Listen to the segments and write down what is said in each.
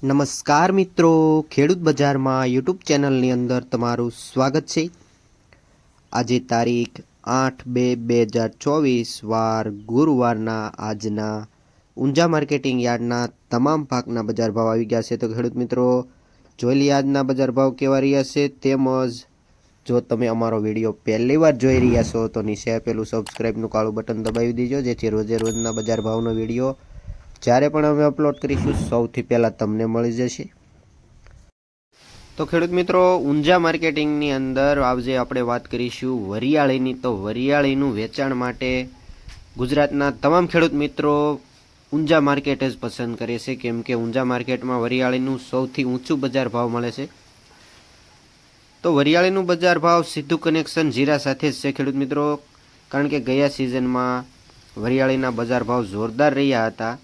નમસ્કાર મિત્રો. ખેડૂત બજારમાં યુટ્યુબ ચેનલની અંદર તમારું સ્વાગત છે. આજે તારીખ આઠ બે બે હજાર ચોવીસ, વાર ગુરુવારના આજના ઊંઝા માર્કેટિંગ યાર્ડના તમામ પાકના બજાર ભાવ આવી ગયા છે. તો ખેડૂત મિત્રો, જોઈ આજના બજાર ભાવ કેવા રહ્યા છે. તેમજ જો તમે અમારો વીડિયો પહેલી વાર જોઈ રહ્યા છો, તો નીચે આપેલું સબસ્ક્રાઈબનું કાળું બટન દબાવી દેજો, જેથી રોજે રોજના બજાર ભાવનો વીડિયો જ્યારે પણ અમે અપલોડ કરીશું, સૌથી પહેલાં તમને મળી જશે. તો ખેડૂત મિત્રો, ઊંઝા માર્કેટિંગની અંદર આજે આપણે વાત કરીશું વરિયાળીની. તો વરિયાળીનું વેચાણ માટે ગુજરાતના તમામ ખેડૂત મિત્રો ઊંઝા માર્કેટ જ પસંદ કરે છે, કેમ કે ઊંઝા માર્કેટમાં વરિયાળીનું સૌથી ઊંચું બજાર ભાવ મળે છે. તો વરિયાળીનું બજાર ભાવ સીધું કનેક્શન જીરા સાથે જ છે ખેડૂત મિત્રો, કારણ કે ગયા સિઝનમાં વરિયાળીના બજાર ભાવ જોરદાર રહ્યા હતા.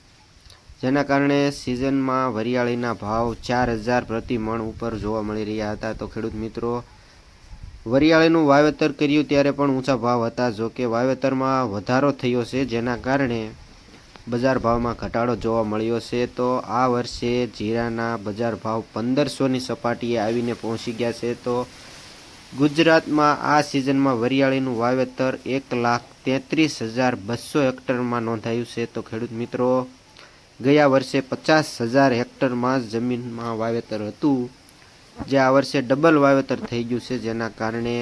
જેના કારણે સિઝનમાં વરિયાળીના ભાવ ચાર હજાર પ્રતિ મણ ઉપર જોવા મળી રહ્યા હતા. તો ખેડૂત મિત્રો, વરિયાળીનું વાવેતર કર્યું ત્યારે પણ ઊંચા ભાવ હતા. જો કે વાવેતરમાં વધારો થયો છે, જેના કારણે બજાર ભાવમાં ઘટાડો જોવા મળ્યો છે. તો આ વર્ષે જીરાના બજાર ભાવ પંદરસોની સપાટીએ આવીને પહોંચી ગયા છે. તો ગુજરાતમાં આ સિઝનમાં વરિયાળીનું વાવેતર એક લાખ તેત્રીસ હજાર બસો હેક્ટરમાં નોંધાયું છે. તો ખેડૂત મિત્રો ગયા વર્ષે પચાસ હજાર હેક્ટરમાં જમીનમાં વાવેતર હતું, જે આ વર્ષે ડબલ વાવેતર થઈ ગયું છે. જેના કારણે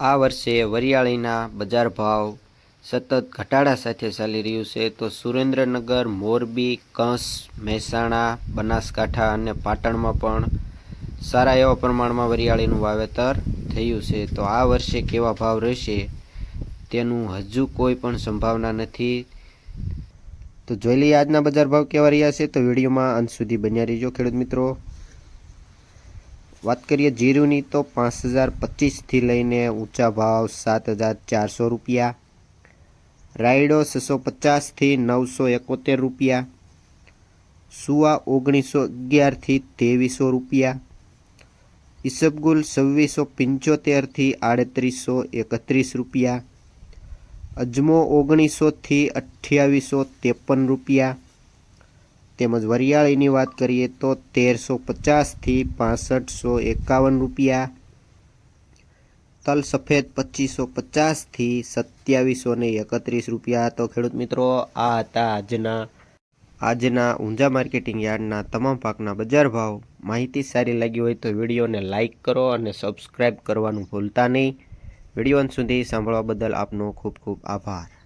આ વર્ષે વરિયાળીના બજાર ભાવ સતત ઘટાડા સાથે ચાલી રહ્યું છે. તો સુરેન્દ્રનગર, મોરબી, કંસ, મહેસાણા, બનાસકાંઠા અને પાટણમાં પણ સારા એવા પ્રમાણમાં વરિયાળીનું વાવેતર થયું છે. તો આ વર્ષે કેવા ભાવ રહેશે તેનું હજુ કોઈ પણ સંભાવના નથી. તો જોઈ લઈએ આજના બજાર ભાવ કેવા રહ્યા છે તો વિડીયોમાં અંત સુધી બન્યા રહીજો ખેડૂત મિત્રો. વાત કરીએ જીરુની તો પાંચ હજાર પચીસથી લઈને ઊંચા ભાવ સાત હજાર ચારસો રૂપિયા. રાયડો છસો પચાસથી નવસો એકોતેર રૂપિયા. સુવા ઓગણીસો અગિયારથી ત્રેવીસો રૂપિયા. ઈસબગુલ છવ્વીસો પંચોતેરથી આડત્રીસો એકત્રીસ રૂપિયા. અજમો ઓગણીસોથી અઠ્યાવીસો ત્રેપન રૂપિયા. તેમજ વરિયાળીની વાત કરીએ તો તેરસો પચાસથી પાસઠસો એકાવન રૂપિયા. તલ સફેદ પચીસો પચાસથી સત્યાવીસો ને એકત્રીસ રૂપિયા તો ખેડૂત મિત્રો, આ હતા આજના આજના ઊંઝા માર્કેટિંગ યાર્ડના તમામ પાકના બજાર ભાવ. માહિતી સારી લાગી હોય તો વિડીયોને લાઇક કરો અને સબસ્ક્રાઈબ કરવાનું ભૂલતા નહીં. વીડિયો અંત સુધી સાંભળવા બદલ આપનો ખૂબ ખૂબ આભાર.